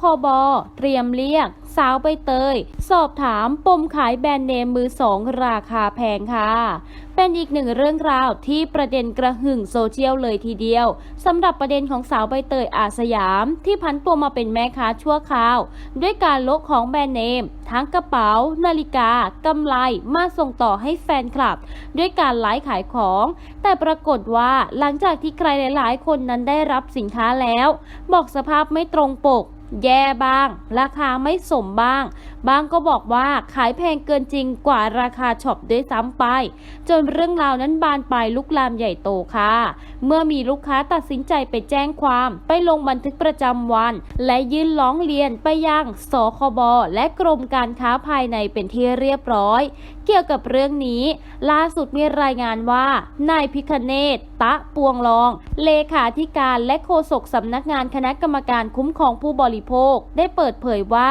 คบ เตรียมเรียก สาวใบเตย สอบถามปมขายแบรนด์เนมมือสองราคาแพงค่ะ เป็นอีกหนึ่งเรื่องราวที่ประเด็นกระหึ่งโซเชียลเลยทีเดียวสำหรับประเด็นของสาวใบเตยอาสยาม ที่พันตัวมาเป็นแม่ค้าชั่วคราว ด้วยการลกของแบรนด์เนม ทั้งกระเป๋า นาฬิกากำไรมาส่งต่อให้แฟนคลับ ด้วยการไลฟ์ขายของ แต่ปรากฏว่าหลังจากที่ใครหลาย ๆ คนนั้นได้รับสินค้าแล้ว บอกสภาพไม่ตรงปก แย่บ้าง ราคาไม่สมบ้าง บางก็บอกว่าขายแพงเกินจริงกว่าราคาช็อปด้วยซ้ำไป จนเรื่องราวนั้นบานปลายลุกลามใหญ่โตค่ะ เมื่อมีลูกค้าตัดสินใจไปแจ้งความ ไปลงบันทึกประจำวัน และยื่นร้องเรียนไปยังสคบและกรมการค้าภายในเป็นที่เรียบร้อย เกี่ยวกับเรื่องนี้ ล่าสุดมีรายงานว่านายพิคเนต ตะปวงรอง เลขาธิการและโฆษกสำนักงานคณะกรรมการคุ้มครองผู้บริโภค ได้เปิดเผยว่า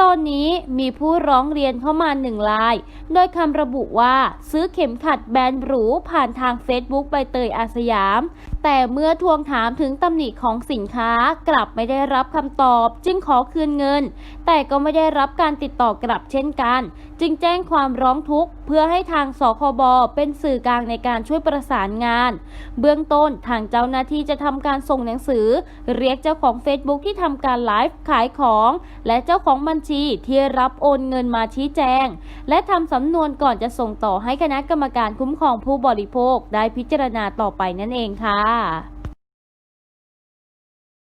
ตอนนี้มีผู้ร้องเรียนเข้ามาหนึ่งราย โดยคำระบุว่าซื้อเข็มขัดแบรนด์หรูผ่านทางเฟซบุ๊กใบเตยอาสยาม แต่เมื่อทวงถามถึงตำหนิของสินค้ากลับไม่ได้รับคำตอบ จึงขอคืนเงิน แต่ก็ไม่ได้รับการติดต่อกลับเช่นกัน จึงแจ้งความร้องทุกข์ เพื่อให้ทางสคบเป็นสื่อกลางในการช่วยประสานงาน เบื้องต้นทางเจ้าหน้าที่จะทำการส่งหนังสือ เรียกเจ้าของ Facebook ที่ทำการไลฟ์ขายของ และเจ้าของบัญชีที่รับโอนเงินมาชี้แจง และทำสำนวนก่อนจะส่งต่อให้คณะกรรมการคุ้มครองผู้บริโภคได้พิจารณาต่อไปนั่นเองค่ะ Ah.